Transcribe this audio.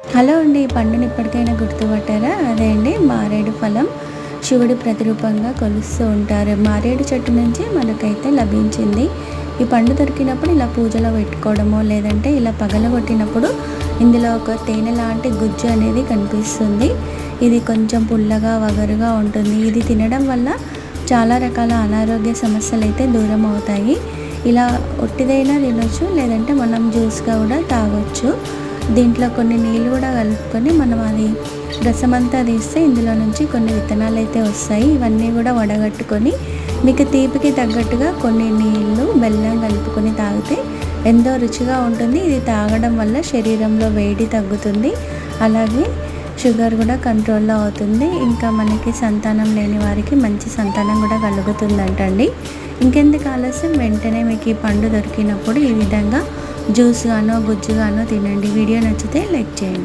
Hello అండి ఈ పండుని ఇప్పటికైనా గుర్తుపట్టారా? అదే అండి మారేడు ఫలం శివుడి ప్రతిరూపంగా కొలుస్తూ ఉంటారు. మారేడు చెట్టు నుంచి మనకైతే లభించింది ఈ పండు దొరికినప్పుడు ఇలా పూజలో పెట్టుకోవడమో లేదంటే ఇలా పగలగొట్టినప్పుడు ఇందులో ఒక తేనె లాంటి గుజ్జు అనేది కనిపిస్తుంది. ఇది కొంచెం పుల్లగా వగరుగా ఉంటుంది. ఇది తినడం వల్ల చాలా రకాల అనారోగ్య సమస్యలు అయితే దూరం అవుతాయి ఇలా ఒట్టిదైనా తినొచ్చు లేదంటే మనం జ్యూస్గా కూడా తాగొచ్చు. దీంట్లో కొన్ని నీళ్ళు కూడా కలుపుకొని మనం అది రసం అంతా తీస్తే ఇందులో నుంచి కొన్ని విత్తనాలు అయితే వస్తాయి. ఇవన్నీ కూడా వడగట్టుకొని మీకు తీపికి తగ్గట్టుగా కొన్ని నీళ్ళు బెల్లం కలుపుకొని తాగితే ఎంతో రుచిగా ఉంటుంది. ఇది తాగడం వల్ల శరీరంలో వేడి తగ్గుతుంది. అలాగే షుగర్ కూడా కంట్రోల్లో అవుతుంది. ఇంకా మనకి సంతానం లేని వారికి మంచి సంతానం కూడా కలుగుతుందంటండి. ఇంకెందుకు ఆలస్యం? వెంటనే మీకు ఈ పండు దొరికినప్పుడు ఈ విధంగా జ్యూస్ గానో గుజ్జు గానో తినండి. వీడియో నచ్చితే లైక్ చేయండి.